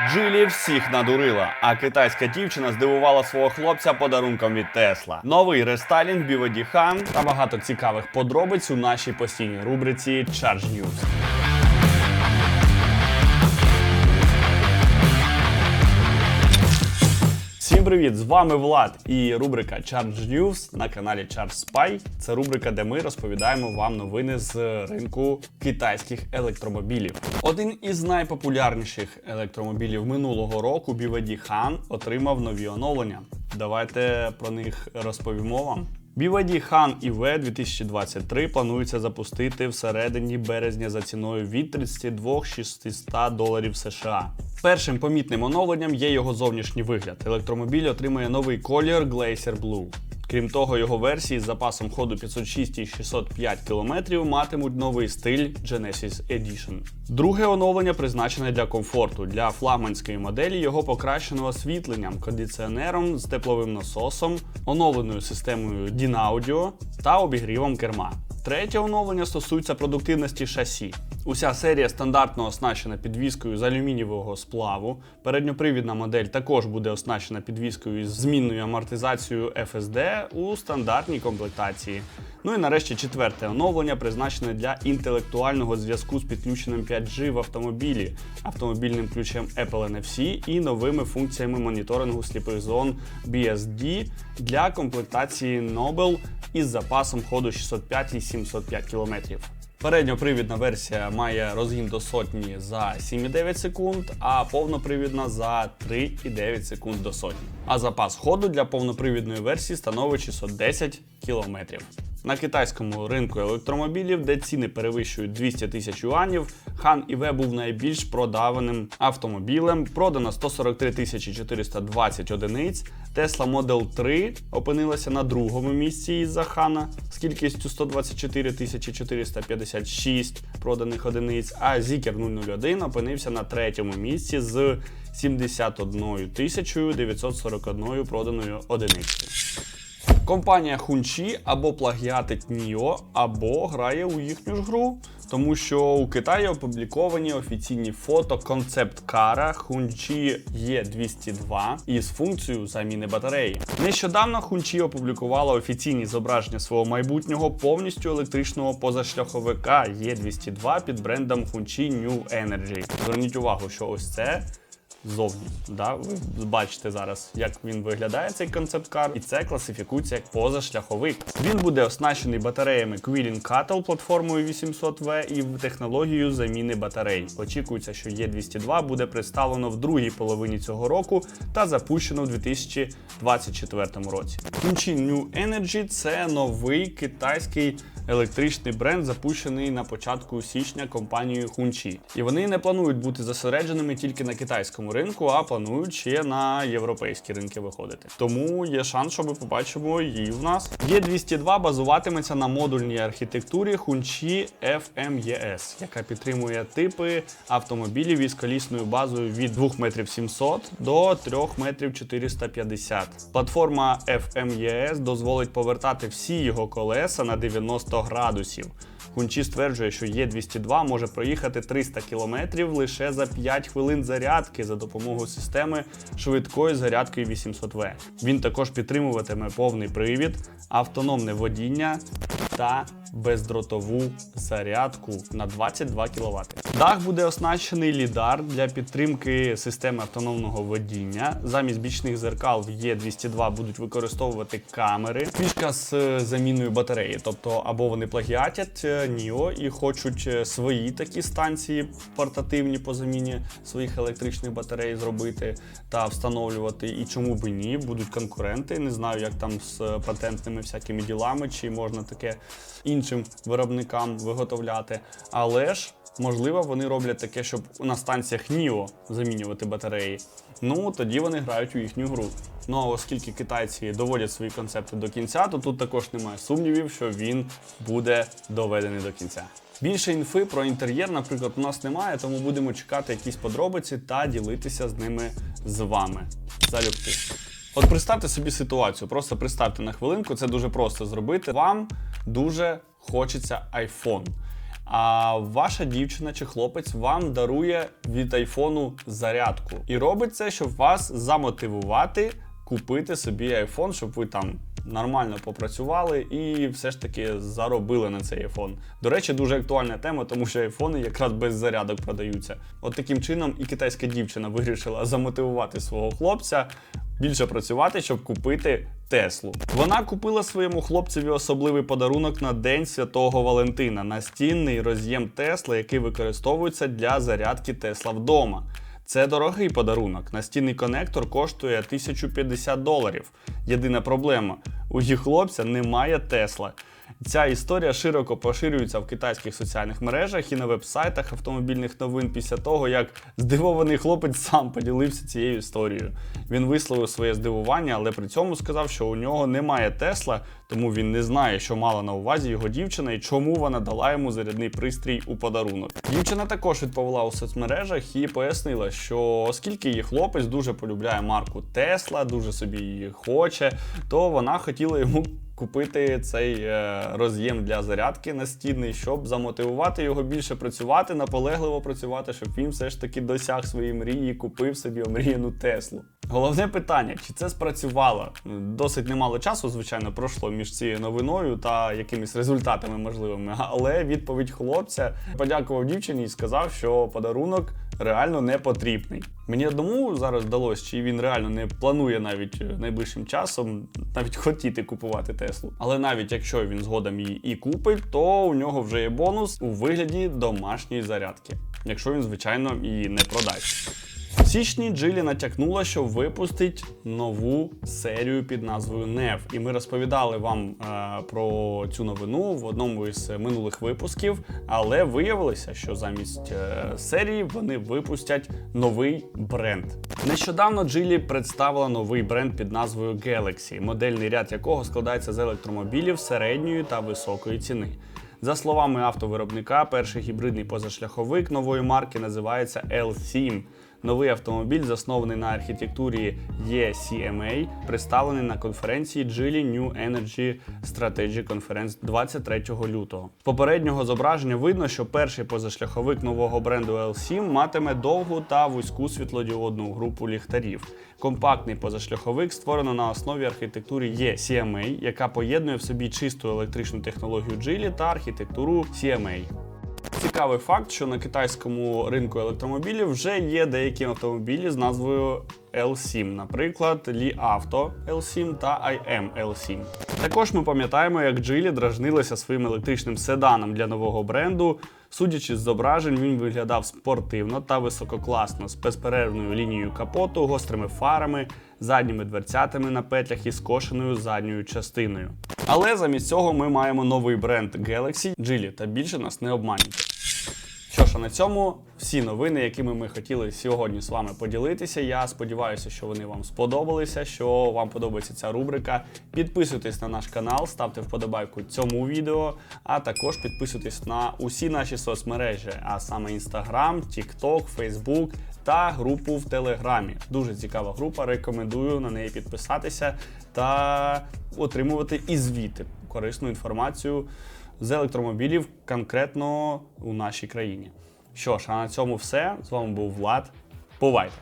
Джилі всіх надурила, а китайська дівчина здивувала свого хлопця подарунком від Тесла. Новий рестайлінг BYD Хан та багато цікавих подробиць у нашій постійній рубриці Charge News. Всім привіт! З вами Влад і рубрика Charge News на каналі Charge Spy. Це рубрика, де ми розповідаємо вам новини з ринку китайських електромобілів. Один із найпопулярніших електромобілів минулого року BYD Han отримав нові оновлення. Давайте про них розповімо вам. BYD Han EV 2023 планується запустити всередині березня за ціною від 32 600 доларів США. Першим помітним оновленням є його зовнішній вигляд. Електромобіль отримує новий колір Glacier Blue. Крім того, його версії з запасом ходу 506 і 605 км матимуть новий стиль Genesis Edition. Друге оновлення призначене для комфорту. Для флагманської моделі його покращено освітленням, кондиціонером з тепловим насосом, оновленою системою DIN-Audio та обігрівом керма. Третє оновлення стосується продуктивності шасі. Уся серія стандартно оснащена підвіскою з алюмінієвого сплаву. Передньопривідна модель також буде оснащена підвіскою з змінною амортизацією FSD у стандартній комплектації. Ну і нарешті четверте оновлення призначене для інтелектуального зв'язку з підключеним 5G в автомобілі, автомобільним ключем Apple NFC і новими функціями моніторингу сліпих зон BSD для комплектації Nobel із запасом ходу 605 і 705 км. Передньопривідна версія має розгін до сотні за 7,9 секунд, а повнопривідна за 3,9 секунд до сотні. А запас ходу для повнопривідної версії становить 610 км. На китайському ринку електромобілів, де ціни перевищують 200 тисяч юанів, Han EV був найбільш продаваним автомобілем. Продано 143 тисячі 420 одиниць. Tesla Model 3 опинилася на другому місці із-за Хана з кількістю 124 тисячі 456 проданих одиниць, а Zikr 001 опинився на третьому місці з 71 тисячою 941 проданою одиницею. Компанія Хунчі або плагіатить Ніо, або грає у їхню ж гру. Тому що у Китаї опубліковані офіційні фото концепт-кара Хунчі Є202 із функцією заміни батареї. Нещодавно Хунчі опублікувала офіційні зображення свого майбутнього повністю електричного позашляховика Є202 під брендом Хунчі New Energy. Зверніть увагу, що ось це ззовні. Да? Ви бачите зараз, як він виглядає цей концепт-кар, і це класифікується як позашляховик. Він буде оснащений батареями Quilling Cattle платформою 800V і технологією заміни батарей. Очікується, що Є202 буде представлено в другій половині цього року та запущено в 2024 році. Хунчі New Energy це новий китайський електричний бренд, запущений на початку січня компанією Хунчі. І вони не планують бути зосередженими тільки на китайському ринку, а планують ще на європейські ринки виходити. Тому є шанс, що ми побачимо її в нас. Є202 базуватиметься на модульній архітектурі Хунчі FMES, яка підтримує типи автомобілів із колісною базою від 2 метрів 700 до 3 метрів 450. Платформа FMES дозволить повертати всі його колеса на 90 градусів. Хунчі стверджує, що Є202 може проїхати 300 км лише за 5 хвилин зарядки за допомогою системи швидкої зарядки 800В. Він також підтримуватиме повний привід, автономне водіння та бездротову зарядку на 22 кВт. Дах буде оснащений лідар для підтримки системи автономного водіння. Замість бічних зеркал в Є202 будуть використовувати камери. Фішка з заміною батареї, тобто або вони плагіатять Ніо і хочуть е, свої такі станції портативні по заміні своїх електричних батарей зробити та встановлювати. І чому би ні, будуть конкуренти. Не знаю, як там з патентними всякими ділами, чи можна таке іншим виробникам виготовляти. Але ж. Можливо, вони роблять таке, щоб на станціях Ніо замінювати батареї. Ну тоді вони грають у їхню гру. Ну а оскільки китайці доводять свої концепти до кінця, то тут також немає сумнівів, що він буде доведений до кінця. Більше інфи про інтер'єр, наприклад, у нас немає, тому будемо чекати якісь подробиці та ділитися з ними з вами. Залюбки. От представте собі ситуацію, просто представте на хвилинку, це дуже просто зробити. Вам дуже хочеться iPhone. а ваша дівчина чи хлопець вам дарує від айфону зарядку. І робить це, щоб вас замотивувати купити собі iPhone, щоб ви там нормально попрацювали і все ж таки заробили на цей iPhone. До речі, дуже актуальна тема, тому що айфони якраз без зарядок продаються. От таким чином і китайська дівчина вирішила замотивувати свого хлопця більше працювати, щоб купити Теслу. Вона купила своєму хлопцеві особливий подарунок на День Святого Валентина настінний роз'єм Тесла, який використовується для зарядки Тесла вдома. Це дорогий подарунок. Настінний конектор коштує 1050 доларів. Єдина проблема: у її хлопця немає Тесла. Ця історія широко поширюється в китайських соціальних мережах і на веб-сайтах автомобільних новин після того, як здивований хлопець сам поділився цією історією. Він висловив своє здивування, але при цьому сказав, що у нього немає Тесла, тому він не знає, що мала на увазі його дівчина і чому вона дала йому зарядний пристрій у подарунок. Дівчина також відповіла у соцмережах і пояснила, що оскільки її хлопець дуже полюбляє марку Тесла, дуже собі її хоче, то вона хотіла йому купити цей е, роз'єм для зарядки настінний, щоб замотивувати його більше працювати, наполегливо працювати, щоб він все ж таки досяг своєї мрії і купив собі омріяну Теслу. Головне питання, чи це спрацювало? Досить немало часу, звичайно, пройшло між цією новиною та якимись результатами можливими. Але відповідь хлопця подякував дівчині і сказав, що подарунок реально не потрібний. Мені одному зараз вдалося, чи він реально не планує навіть е, найближчим часом навіть хотіти купувати Теслу. Але навіть якщо він згодом її і купить, то у нього вже є бонус у вигляді домашньої зарядки, якщо він, звичайно, її не продасть. Січні Джилі натякнула, що випустить нову серію під назвою NEV. І ми розповідали вам е, про цю новину в одному із минулих випусків. Але виявилося, що замість е, серії вони випустять новий бренд. Нещодавно Джилі представила новий бренд під назвою Galaxy, модельний ряд якого складається з електромобілів середньої та високої ціни. За словами автовиробника, перший гібридний позашляховик нової марки називається L7. Новий автомобіль, заснований на архітектурі ECMA, представлений на конференції Geely New Energy Strategy Conference 23 лютого. З попереднього зображення видно, що перший позашляховик нового бренду L7 матиме довгу та вузьку світлодіодну групу ліхтарів. Компактний позашляховик створено на основі архітектури ECMA, яка поєднує в собі чисту електричну технологію Geely та архітектуру CMA. Цікавий факт, що на китайському ринку електромобілів вже є деякі автомобілі з назвою L7, наприклад, Li Auto L7 та IM L7. Також ми пам'ятаємо, як Geely дражнилася своїм електричним седаном для нового бренду. Судячи з зображень, він виглядав спортивно та висококласно з безперервною лінією капоту, гострими фарами, задніми дверцятами на петлях і скошеною задньою частиною. Але замість цього ми маємо новий бренд Galaxy Geely та більше нас не обманюйте. На цьому всі новини, якими ми хотіли сьогодні з вами поділитися. Я сподіваюся, що вони вам сподобалися, що вам подобається ця рубрика. Підписуйтесь на наш канал, ставте вподобайку цьому відео, а також підписуйтесь на усі наші соцмережі, а саме Instagram, TikTok, Facebook та групу в Телеграмі. Дуже цікава група. Рекомендую на неї підписатися та отримувати і звіти корисну інформацію з електромобілів конкретно у нашій країні. Що ж, а на цьому все. З вами був Влад. Бувайте!